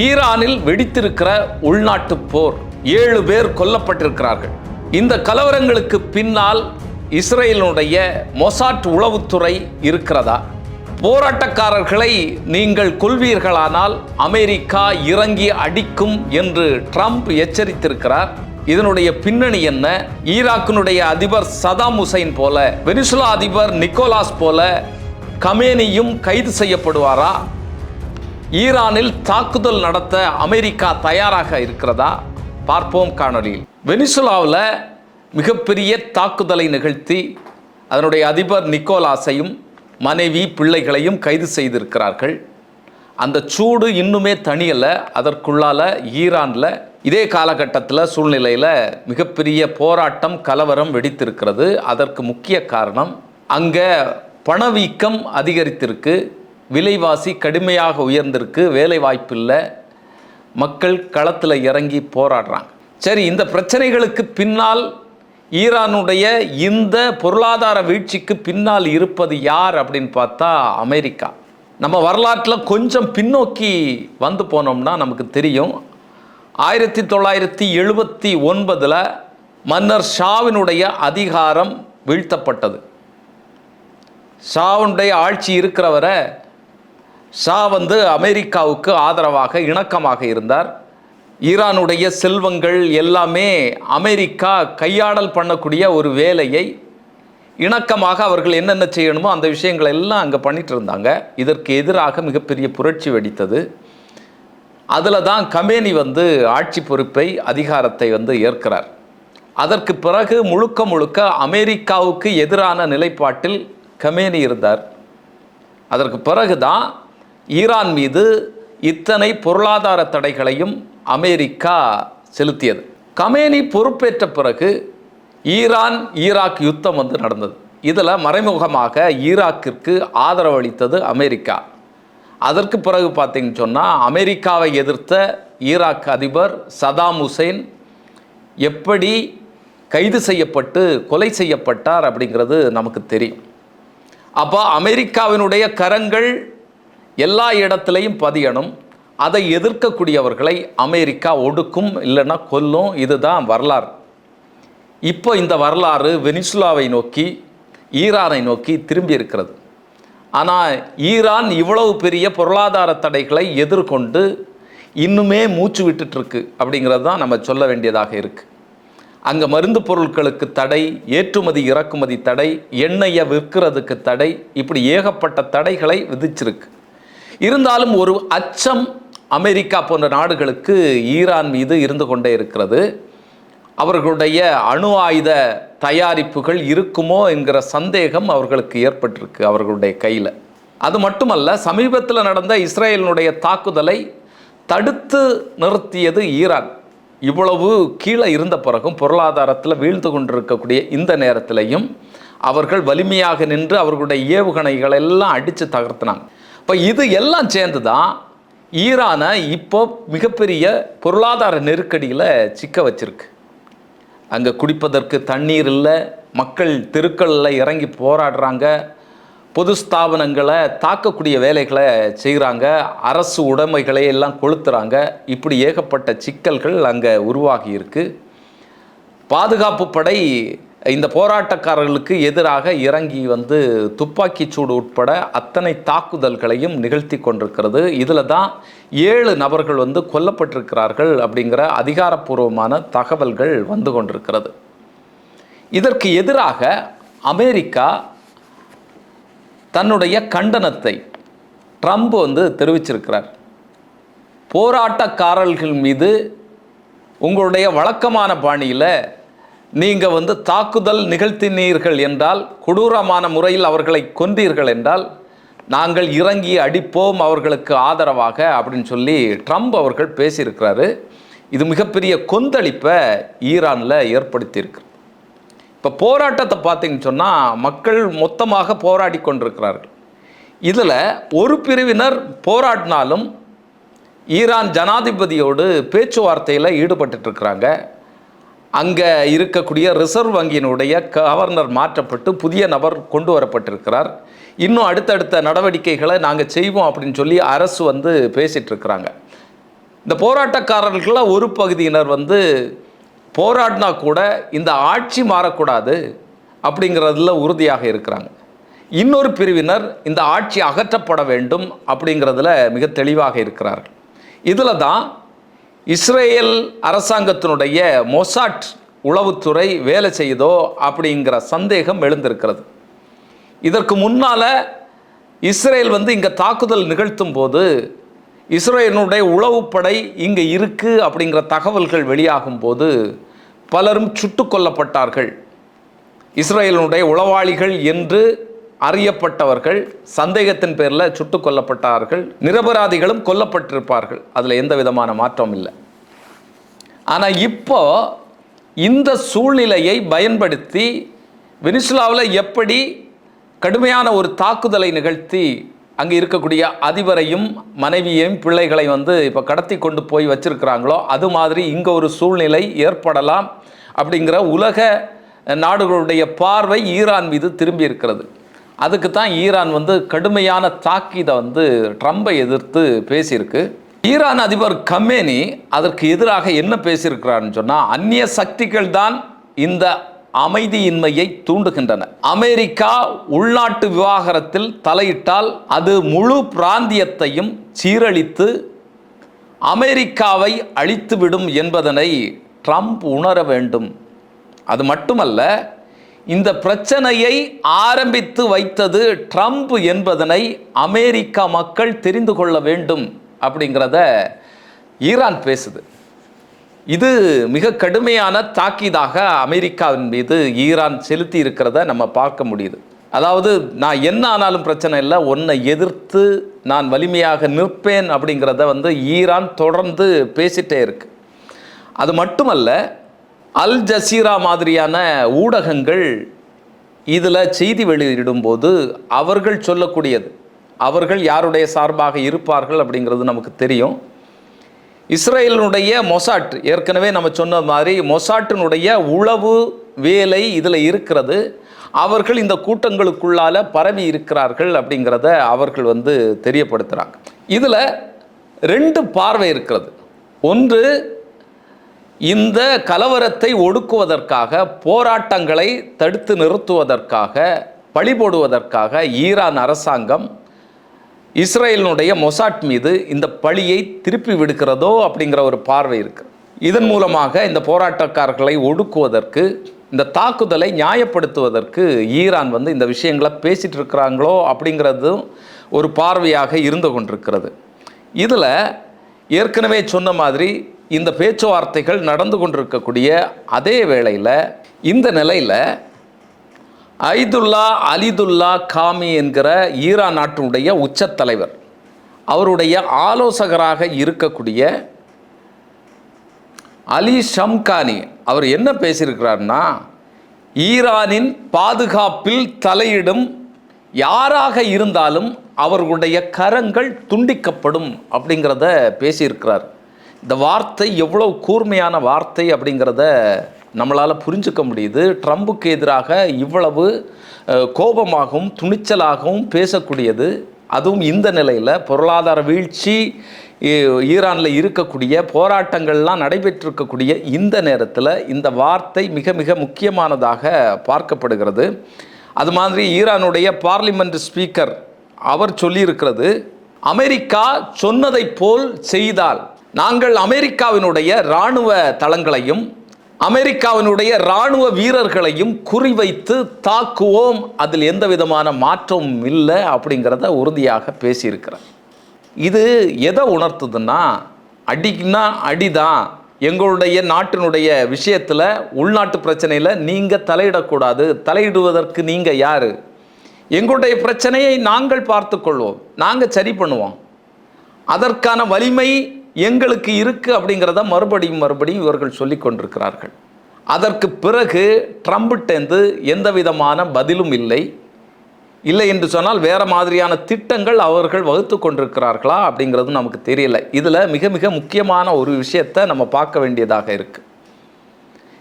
ஈரானில் வெடித்திருக்கிற உள்நாட்டு போர். ஏழு பேர் கொல்லப்பட்டிருக்கிறார்கள். இந்த கலவரங்களுக்கு பின்னால் இஸ்ரேலினுடைய மொசாட் உளவுத்துறை இருக்கிறதா? போராட்டக்காரர்களை நீங்கள் கொள்வீர்களானால் அமெரிக்கா இறங்கி அடிக்கும் என்று ட்ரம்ப் எச்சரித்திருக்கிறார். இதனுடைய பின்னணி என்ன? ஈராக்கினுடைய அதிபர் சதாம் ஹுசைன் போல வெனிசுலா அதிபர் நிக்கோலாஸ் போல கமேனியும் கைது செய்யப்படுவாரா? ஈரானில் தாக்குதல் நடத்த அமெரிக்கா தயாராக இருக்கிறதா? பார்ப்போம் காணொலியில் வெனிசுலாவில் மிகப்பெரிய தாக்குதலை நிகழ்த்தி அதனுடைய அதிபர் நிக்கோலாஸையும் மனைவி பிள்ளைகளையும் கைது செய்திருக்கிறார்கள். அந்த சூடு இன்னுமே தணியலை. அதற்குள்ளால் ஈரானில் இதே காலகட்டத்தில் சூழ்நிலையில் மிகப்பெரிய போராட்டம் கலவரம் வெடித்திருக்கிறது. அதற்கு முக்கிய காரணம் அங்கே பணவீக்கம் அதிகரித்திருக்கு. விலைவாசி கடுமையாக உயர்ந்திருக்கு வேலை வாய்ப்பில்லை மக்கள் களத்தில் இறங்கி போராடுறாங்க. சரி இந்த பிரச்சனைகளுக்கு பின்னால் ஈரானுடைய இந்த பொருளாதார வீழ்ச்சிக்கு பின்னால் இருப்பது யார் அப்படின்னு பார்த்தா அமெரிக்கா. நம்ம வரலாற்றில் கொஞ்சம் பின்னோக்கி வந்து போனோம்னா நமக்கு தெரியும். ஆயிரத்தி தொள்ளாயிரத்தி எழுபத்தி ஒன்பதில் மன்னர் ஷாவினுடைய அதிகாரம் வீழ்த்தப்பட்டது. ஷாவுடைய ஆட்சி இருக்கிறவரை ஷா வந்து அமெரிக்காவுக்கு ஆதரவாக இணக்கமாக இருந்தார். ஈரானுடைய செல்வங்கள் எல்லாமே அமெரிக்கா கையாடல் பண்ணக்கூடிய ஒரு வேலையை இணக்கமாக அவர்கள் என்னென்ன செய்யணுமோ அந்த விஷயங்கள் எல்லாம் அங்கே பண்ணிட்டு இருந்தாங்க. இதற்கு எதிராக மிகப்பெரிய புரட்சி வெடித்தது. அதில் தான் கமேனி வந்து ஆட்சி பொறுப்பை அதிகாரத்தை வந்து ஏற்கிறார். அதற்கு பிறகு முழுக்க முழுக்க அமெரிக்காவுக்கு எதிரான நிலைப்பாட்டில் கமேனி இருந்தார். அதற்கு பிறகுதான் ஈரான் மீது இத்தனை பொருளாதார தடைகளையும் அமெரிக்கா செலுத்தியது. கமேனி பொறுப்பேற்ற பிறகு ஈரான் ஈராக் யுத்தம் வந்து நடந்தது. இதில் மறைமுகமாக ஈராக்கிற்கு ஆதரவு அளித்தது அமெரிக்கா. அதற்கு பிறகு பார்த்தீங்கன்னு சொன்னால் அமெரிக்காவை எதிர்த்த ஈராக் அதிபர் சதாம் ஹுசைன் எப்படி கைது செய்யப்பட்டு கொலை செய்யப்பட்டார் அப்படிங்கிறது நமக்கு தெரியும். அப்போ அமெரிக்காவினுடைய கரங்கள் எல்லா இடத்துலையும் பதியணும். அதை எதிர்க்கக்கூடியவர்களை அமெரிக்கா ஒடுக்கும் இல்லைன்னா கொல்லும். இதுதான் வரலாறு. இப்போ இந்த வரலாறு வெனிசுலாவை நோக்கி ஈரானை நோக்கி திரும்பி இருக்கிறது. ஆனால் ஈரான் இவ்வளவு பெரிய பொருளாதார தடைகளை எதிர்கொண்டு இன்னுமே மூச்சு விட்டுட்டுருக்கு அப்படிங்கிறது தான் நம்ம சொல்ல வேண்டியதாக இருக்குது அங்கே மருந்து பொருட்களுக்கு தடை ஏற்றுமதி இறக்குமதி தடை எண்ணெயை விற்கிறதுக்கு தடை இப்படி ஏகப்பட்ட தடைகளை விதிச்சிருக்கு. இருந்தாலும் ஒரு அச்சம் அமெரிக்கா போன்ற நாடுகளுக்கு ஈரான் மீது இருந்து கொண்டே இருக்கிறது. அவர்களுடைய அணு ஆயுத தயாரிப்புகள் இருக்குமோ என்கிற சந்தேகம் அவர்களுக்கு ஏற்பட்டிருக்கு அவர்களுடைய கையில். அது மட்டுமல்ல சமீபத்தில் நடந்த இஸ்ரேலினுடைய தாக்குதலை தடுத்து நிறுத்தியது ஈரான். இவ்வளவு கீழே இருந்த பிறகும் பொருளாதாரத்தில் வீழ்ந்து கொண்டிருக்கக்கூடிய இந்த நேரத்திலையும் அவர்கள் வலிமையாக நின்று அவர்களுடைய ஏவுகணைகள் எல்லாம் அடித்து தகர்த்தினாங்க. இப்போ இது எல்லாம் சேர்ந்து தான் ஈரானை இப்போ மிகப்பெரிய பொருளாதார நெருக்கடியில் சிக்க வச்சிருக்கு. அங்கே குடிப்பதற்கு தண்ணீர் இல்லை மக்கள் தெருக்களில் இறங்கி போராடுறாங்க பொது ஸ்தாபனங்களை தாக்கக்கூடிய வேலைகளை செய்கிறாங்க அரசு உடைமைகளை எல்லாம் கொளுத்துறாங்க. இப்படி ஏகப்பட்ட சிக்கல்கள் அங்கே உருவாகி இருக்குது பாதுகாப்பு படை இந்த போராட்டக்காரர்களுக்கு எதிராக இறங்கி வந்து துப்பாக்கிச் சூடு உட்பட அத்தனை தாக்குதல்களையும் நிகழ்த்தி கொண்டிருக்கிறது. இதில் தான் ஏழு நபர்கள் வந்து கொல்லப்பட்டிருக்கிறார்கள் அப்படிங்கிற அதிகாரப்பூர்வமான தகவல்கள் வந்து கொண்டிருக்கிறது. இதற்கு எதிராக அமெரிக்கா தன்னுடைய கண்டனத்தை ட்ரம்ப் வந்து தெரிவிச்சிருக்கிறார். போராட்டக்காரர்கள் மீது உங்களுடைய வழக்கமான பாணியில் நீங்கள் வந்து தாக்குதல் நிகழ்த்தினீர்கள் என்றால் கொடூரமான முறையில் அவர்களை கொன்றீர்கள் என்றால் நாங்கள் இறங்கி அடிப்போம் அவர்களுக்கு ஆதரவாக அப்படின்னு சொல்லி ட்ரம்ப் அவர்கள் பேசியிருக்கிறாரு. இது மிகப்பெரிய கொந்தளிப்பை ஈரானில் ஏற்படுத்தியிருக்கு. இப்போ போராட்டத்தை பார்த்தீங்கன்னு சொன்னால் மக்கள் மொத்தமாக போராடி கொண்டிருக்கிறார்கள். இதில் ஒரு பிரிவினர் போராடினாலும் ஈரான் ஜனாதிபதியோடு பேச்சுவார்த்தையில் ஈடுபட்டுட்டு இருக்கிறாங்க. அங்கே இருக்கக்கூடிய ரிசர்வ் வங்கியினுடைய கவர்னர் மாற்றப்பட்டு புதிய நபர் கொண்டு வரப்பட்டிருக்கிறார் இன்னும் அடுத்தடுத்த நடவடிக்கைகளை நாங்கள் செய்வோம் அப்படின்னு சொல்லி அரசு வந்து பேசிட்டு இருக்கிறாங்க இந்த போராட்டக்காரர்களில் ஒரு பகுதியினர் வந்து போராடினா கூட இந்த ஆட்சி மாறக்கூடாது அப்படிங்கிறதுல உறுதியாக இருக்கிறாங்க. இன்னொரு பிரிவினர் இந்த ஆட்சி அகற்றப்பட வேண்டும் அப்படிங்கிறதுல மிக தெளிவாக இருக்கிறார்கள். இதில் தான் இஸ்ரேல் அரசாங்கத்தினுடைய மொசாட் உளவுத்துறை வேலை செய்யுதோ அப்படிங்கிற சந்தேகம் எழுந்திருக்கிறது. இதற்கு முன்னால் இஸ்ரேல் வந்து இங்கே தாக்குதல் நிகழ்த்தும் போது இஸ்ரேலினுடைய உளவுப்படை இங்கே இருக்குது அப்படிங்கிற தகவல்கள் வெளியாகும் போது பலரும் சுட்டு கொல்லப்பட்டார்கள். இஸ்ரேலினுடைய உளவாளிகள் என்று அறியப்பட்டவர்கள் சந்தேகத்தின் பேரில் சுட்டு கொல்லப்பட்டார்கள் நிரபராதிகளும் கொல்லப்பட்டிருப்பார்கள். அதில் எந்த விதமான மாற்றம் இல்லை. ஆனால் இப்போ இந்த சூழ்நிலையை பயன்படுத்தி வெனிசுலாவில் எப்படி கடுமையான ஒரு தாக்குதலை நிகழ்த்தி அங்கே இருக்கக்கூடிய அதிபரையும் மனைவியையும் பிள்ளைகளை வந்து இப்போ கடத்தி கொண்டு போய் வச்சிருக்கிறாங்களோ அது மாதிரி இங்கே ஒரு சூழ்நிலை ஏற்படலாம் அப்படிங்கிற உலக நாடுகளுடைய பார்வை ஈரான் மீது திரும்பி இருக்கிறது. அதுக்கு தான் ஈரான் வந்து கடுமையான தாக்கீதை வந்து ட்ரம்பை எதிர்த்து பேசியிருக்கு. ஈரான் அதிபர் கமேனி அதற்கு எதிராக என்ன பேசியிருக்கிறார்னு சொன்னால் அந்நிய சக்திகள் தான் இந்த அமைதியின்மையை தூண்டுகின்றன. அமெரிக்கா உள்நாட்டு விவாகரத்தில் தலையிட்டால் அது முழு பிராந்தியத்தையும் சீரழித்து அமெரிக்காவை அழித்துவிடும் என்பதனை ட்ரம்ப் உணர வேண்டும். அது மட்டுமல்ல இந்த பிரச்சனையை ஆரம்பித்து வைத்தது ட்ரம்ப் என்பதனை அமெரிக்கா மக்கள் தெரிந்து கொள்ள வேண்டும் அப்படிங்கிறத ஈரான் பேசுது. இது மிக கடுமையான தாக்கீதாக அமெரிக்காவின் மீது ஈரான் செலுத்தி இருக்கிறத நம்ம பார்க்க முடியுது. அதாவது நான் என்ன ஆனாலும் பிரச்சனை இல்லை உன்னை எதிர்த்து நான் வலிமையாக நிற்பேன் அப்படிங்கிறத வந்து ஈரான் தொடர்ந்து பேசிட்டே இருக்கு. அது மட்டுமல்ல அல் ஜசீரா மாதிரியான ஊடகங்கள் இதில் செய்தி வெளியிடும்போது அவர்கள் சொல்லக்கூடியது. அவர்கள் யாருடைய சார்பாக இருப்பார்கள் அப்படிங்கிறது நமக்கு தெரியும். இஸ்ரேலினுடைய மொசாட் ஏற்கனவே நம்ம சொன்ன மாதிரி மொசாட்டினுடைய உளவு வேலை இதில் இருக்கிறது. அவர்கள் இந்த கூட்டங்களுக்குள்ளால் பரவி இருக்கிறார்கள் அப்படிங்கிறத அவர்கள் வந்து தெரியப்படுத்துகிறாங்க இதில் ரெண்டு பார்வை இருக்கிறது. ஒன்று இந்த கலவரத்தை ஒடுக்குவதற்காக போராட்டங்களை தடுத்து நிறுத்துவதற்காக பழி போடுவதற்காக ஈரான் அரசாங்கம் இஸ்ரேலினுடைய மொசாட் மீது இந்த பழியை திருப்பி விடுக்கிறதோ அப்படிங்கிற ஒரு பார்வை இருக்கு. இதன் மூலமாக இந்த போராட்டக்காரர்களை ஒடுக்குவதற்கு இந்த தாக்குதலை நியாயப்படுத்துவதற்கு ஈரான் வந்து இந்த விஷயங்களை பேசிகிட்டு இருக்கிறாங்களோ அப்படிங்கிறதும் ஒரு பார்வையாக இருந்து கொண்டிருக்கிறது. இதில் ஏற்கனவே சொன்ன மாதிரி இந்த பேச்சுவார்த்தைகள் நடந்து கொண்டிருக்கக்கூடிய அதே வேளையில் இந்த நிலையில் ஐதுல்லா அலிதுல்லா காமி என்கிற ஈரான் நாட்டினுடைய உச்சத்தலைவர் அவருடைய ஆலோசகராக இருக்கக்கூடிய அலி ஷம்கானி அவர் என்ன பேசியிருக்கிறார்னா ஈரானின் பாதுகாப்பில் தலையிடும் யாராக இருந்தாலும் அவர்களுடைய கரங்கள் துண்டிக்கப்படும் அப்படிங்கிறத பேசியிருக்கிறார். இந்த வார்த்தை எவ்வளவு கூர்மையான வார்த்தை அப்படிங்கிறத நம்மளால் புரிஞ்சுக்க முடியுது. ட்ரம்புக்கு எதிராக இவ்வளவு கோபமாகவும் துணிச்சலாகவும் பேசக்கூடியது. அதுவும் இந்த நிலையில் பொருளாதார வீழ்ச்சி ஈரானில் இருக்கக்கூடிய போராட்டங்கள்லாம் நடைபெற்றிருக்கக்கூடிய இந்த நேரத்தில் இந்த வார்த்தை மிக மிக முக்கியமானதாக பார்க்கப்படுகிறது. அது மாதிரி ஈரானுடைய பார்லிமெண்ட் ஸ்பீக்கர் அவர் சொல்லியிருக்கிறது அமெரிக்கா சொன்னதைப் போல் செய்தால் நாங்கள் அமெரிக்காவினுடைய இராணுவ தளங்களையும் அமெரிக்காவினுடைய இராணுவ வீரர்களையும் குறிவைத்து தாக்குவோம். அதில் எந்த விதமான மாற்றமும் இல்லை அப்படிங்கிறத உறுதியாக பேசியிருக்கிறார். இது எதை உணர்த்துதுன்னா அடிக்குன்னா அடிதான். எங்களுடைய நாட்டினுடைய விஷயத்தில் உள்நாட்டு பிரச்சனையில் நீங்கள் தலையிடக்கூடாது. தலையிடுவதற்கு நீங்கள் யார்? எங்களுடைய பிரச்சனையை நாங்கள் பார்த்துக்கொள்வோம் நாங்கள் சரி பண்ணுவோம். அதற்கான வலிமை எங்களுக்கு இருக்குது அப்படிங்கிறத மறுபடியும் மறுபடியும் இவர்கள் சொல்லி கொண்டிருக்கிறார்கள். அதற்கு பிறகு ட்ரம்ப்டேந்து எந்த விதமான பதிலும் இல்லை. இல்லை என்று சொன்னால் வேறு மாதிரியான திட்டங்கள் அவர்கள் வகுத்து கொண்டிருக்கிறார்களா அப்படிங்கிறது நமக்கு தெரியல. இதில் மிக மிக முக்கியமான ஒரு விஷயத்தை நம்ம பார்க்க வேண்டியதாக இருக்குது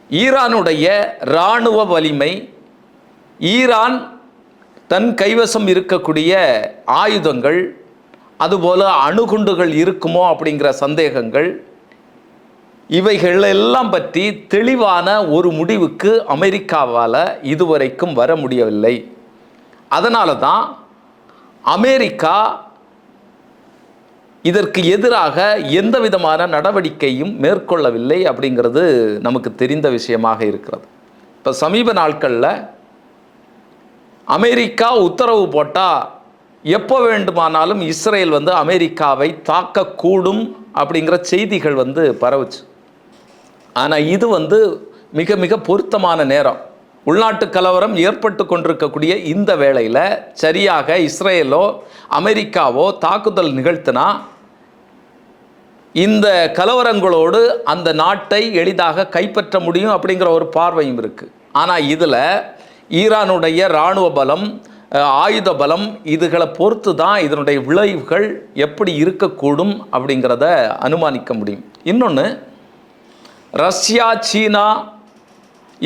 ஈரானுடைய இராணுவ வலிமை ஈரான் தன் கைவசம் இருக்கக்கூடிய ஆயுதங்கள் அதுபோல் அணுகுண்டுகள் இருக்குமோ அப்படிங்கிற சந்தேகங்கள் இவைகள் எல்லாம் பற்றி தெளிவான ஒரு முடிவுக்கு அமெரிக்காவால் இதுவரைக்கும் வர முடியவில்லை. அதனால தான் அமெரிக்கா இதற்கு எதிராக எந்த விதமான நடவடிக்கையும் மேற்கொள்ளவில்லை அப்படிங்கிறது நமக்கு தெரிந்த விஷயமாக இருக்கிறது. இப்போ சமீப நாட்களில் அமெரிக்கா உத்தரவு போட்டால் எப்போ வேண்டுமானாலும் இஸ்ரேல் வந்து அமெரிக்காவை தாக்கக்கூடும் அப்படிங்கிற செய்திகள் வந்து பரவுச்சு. ஆனால் இது வந்து மிக மிக பொருத்தமான நேரம். உள்நாட்டு கலவரம் ஏற்பட்டு கொண்டிருக்கக்கூடிய இந்த வேளையில் சரியாக இஸ்ரேலோ அமெரிக்காவோ தாக்குதல் நிகழ்த்தினா இந்த கலவரங்களோடு அந்த நாட்டை எளிதாக கைப்பற்ற முடியும் அப்படிங்கிற ஒரு பார்வையும் இருக்குது ஆனால் இதில் ஈரானுடைய இராணுவ பலம் ஆயுத பலம் இதுகளை பொறுத்து தான் இதனுடைய விளைவுகள் எப்படி இருக்கக்கூடும் அப்படிங்கிறத அனுமானிக்க முடியும். இன்னொன்று ரஷ்யா சீனா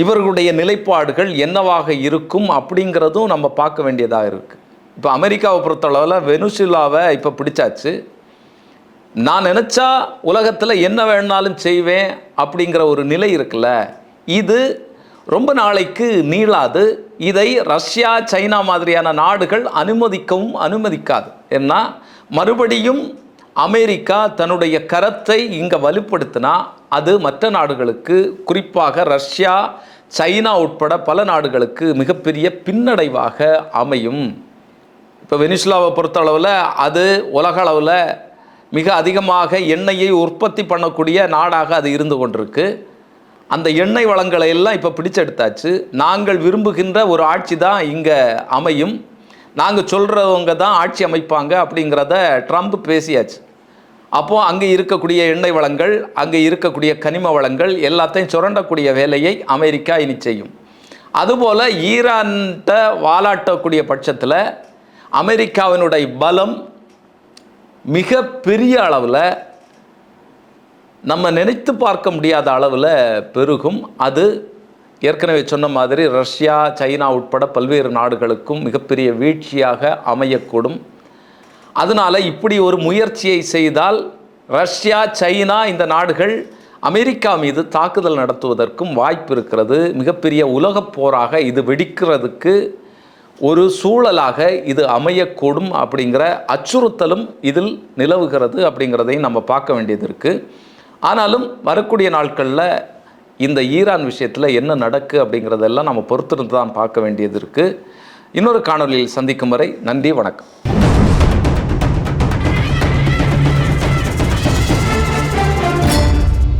இவர்களுடைய நிலைப்பாடுகள் என்னவாக இருக்கும் அப்படிங்கிறதும் நம்ம பார்க்க வேண்டியதாக இருக்குது இப்போ அமெரிக்காவை பொறுத்தளவில் வெனுசுலாவை இப்போ பிடிச்சாச்சு. நான் நினச்சா உலகத்தில் என்ன வேணாலும் செய்வேன் அப்படிங்கிற ஒரு நிலை இருக்குல்ல. இது ரொம்ப நாளைக்கு நீளாது இதை ரஷ்யா சைனா மாதிரியான நாடுகள் அனுமதிக்கவும் அனுமதிக்காது. ஏன்னா மறுபடியும் அமெரிக்கா தன்னுடைய கரத்தை இங்கே வலுப்படுத்தினா அது மற்ற நாடுகளுக்கு குறிப்பாக ரஷ்யா சைனா உட்பட பல நாடுகளுக்கு மிகப்பெரிய பின்னடைவாக அமையும். இப்போ வெனிசுலாவை பொறுத்த அளவில் அது உலக அளவில் மிக அதிகமாக எண்ணெயை உற்பத்தி பண்ணக்கூடிய நாடாக அது இருந்து கொண்டிருக்கு. அந்த எண்ணெய் வளங்களை எல்லாம் இப்போ பிடிச்செடுத்தாச்சு. நாங்கள் விரும்புகின்ற ஒரு ஆட்சி தான் இங்கே அமையும். நாங்கள் சொல்கிறவங்க தான் ஆட்சி அமைப்பாங்க அப்படிங்கிறத ட்ரம்ப் பேசியாச்சு. அப்போது அங்கே இருக்கக்கூடிய எண்ணெய் வளங்கள் அங்கே இருக்கக்கூடிய கனிம வளங்கள் எல்லாத்தையும் சுரண்டக்கூடிய வேலையை அமெரிக்கா இனி செய்யும். அதுபோல் ஈரான்கிட்ட வாலாட்டக்கூடிய பட்சத்தில் அமெரிக்காவினுடைய பலம் மிக பெரிய அளவில் நம்ம நினைத்து பார்க்க முடியாத அளவில் பெருகும். அது ஏற்கனவே சொன்ன மாதிரி ரஷ்யா சைனா உட்பட பல்வேறு நாடுகளுக்கும் மிகப்பெரிய வீழ்ச்சியாக அமையக்கூடும். அதனால் இப்படி ஒரு முயற்சியை செய்தால் ரஷ்யா சைனா இந்த நாடுகள் அமெரிக்கா மீது தாக்குதல் நடத்துவதற்கும் வாய்ப்பு இருக்கிறது. மிகப்பெரிய உலகப் போராக இது வெடிக்கிறதுக்கு ஒரு சூழலாக இது அமையக்கூடும் அப்படிங்கிற அச்சுறுத்தலும் இதில் நிலவுகிறது அப்படிங்கிறதையும் நம்ம பார்க்க வேண்டியது இருக்குது ஆனாலும் வரக்கூடிய நாட்களில் இந்த ஈரான் விஷயத்தில் என்ன நடக்கு அப்படிங்கிறதெல்லாம் நம்ம பொறுத்திருந்து தான் பார்க்க வேண்டியது இருக்குது இன்னொரு காணொலியில் சந்திக்கும் வரை நன்றி வணக்கம்.